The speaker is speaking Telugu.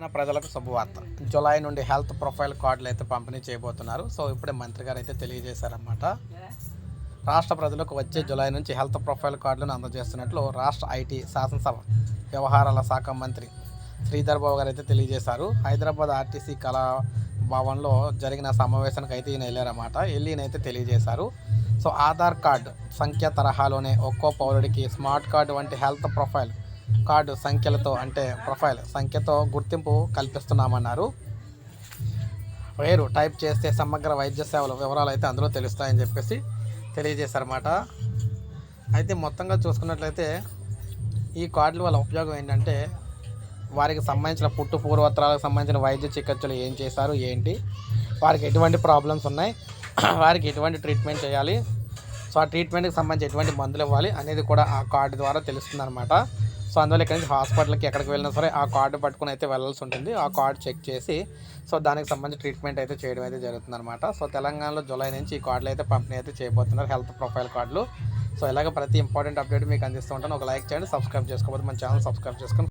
తెలంగాణ ప్రజలకు శుభవార్త. జులై నుండి హెల్త్ ప్రొఫైల్ కార్డులు అయితే పంపిణీ చేయబోతున్నారు. సో ఇప్పుడే మంత్రి గారు అయితే తెలియజేశారన్నమాట. రాష్ట్ర ప్రజలకు వచ్చే జులై నుంచి హెల్త్ ప్రొఫైల్ కార్డులను అందజేస్తున్నట్లు రాష్ట్ర ఐటీ శాసనసభ వ్యవహారాల శాఖ మంత్రి శ్రీధర్ బాబు గారు అయితే తెలియజేశారు. హైదరాబాద్ ఆర్టీసీ కళా భవన్లో జరిగిన సమావేశానికి అయితే ఈయన వెళ్ళారన్నమాట. వెళ్ళి ఈయన అయితే తెలియజేశారు. సో ఆధార్ కార్డు సంఖ్య తరహాలోనే ఒక్కో పౌరుడికి స్మార్ట్ కార్డు వంటి హెల్త్ ప్రొఫైల్ కార్డు సంఖ్యలతో అంటే ప్రొఫైల్ సంఖ్యతో గుర్తింపు కల్పిస్తున్నామన్నారు. పేరు టైప్ చేస్తే సమగ్ర వైద్య సేవల వివరాలు అయితే అందులో తెలుస్తాయని చెప్పేసి తెలియజేశారన్నమాట. అయితే మొత్తంగా చూసుకున్నట్లయితే ఈ కార్డుల వల్ల ఉపయోగం ఏంటంటే వారికి సంబంధించిన పుట్టు పూర్వత్రాలకు సంబంధించిన వైద్య చికిత్సలు ఏం చేశారు ఏంటి వారికి ఎటువంటి ప్రాబ్లమ్స్ ఉన్నాయి వారికి ఎటువంటి ట్రీట్మెంట్ చేయాలి సో ఆ ట్రీట్మెంట్కి సంబంధించి ఎటువంటి మందులు ఇవ్వాలి అనేది కూడా ఆ కార్డు ద్వారా తెలుస్తుందన్నమాట. సో అందువల్ల ఇక్కడ నుంచి హాస్పిటల్కి ఎక్కడికి వెళ్ళినా సరే ఆ కార్డు పట్టుకుని అయితే వెళ్ళాల్సి ఉంటుంది. ఆ కార్డు చెక్ చేసి సో దానికి సంబంధించి ట్రీట్మెంట్ అయితే చేయడం అయితే జరుగుతుంది అనమాట సో తెలంగాణలో జూలై నుంచి ఈ కార్డులు అయితే పంపిణీ అయితే చేయబోతున్నారు హెల్త్ ప్రొఫైల్ కార్డులు. సో ఇలాగ ప్రతి ఇంపార్టెంట్ అప్డేట్ మీకు అందిస్తూ ఉంటాను. ఒక లైక్ చేయండి సబ్స్క్రైబ్ చేసుకోకపోతే మన ఛానల్ సబ్స్క్రైబ్ చేసుకొని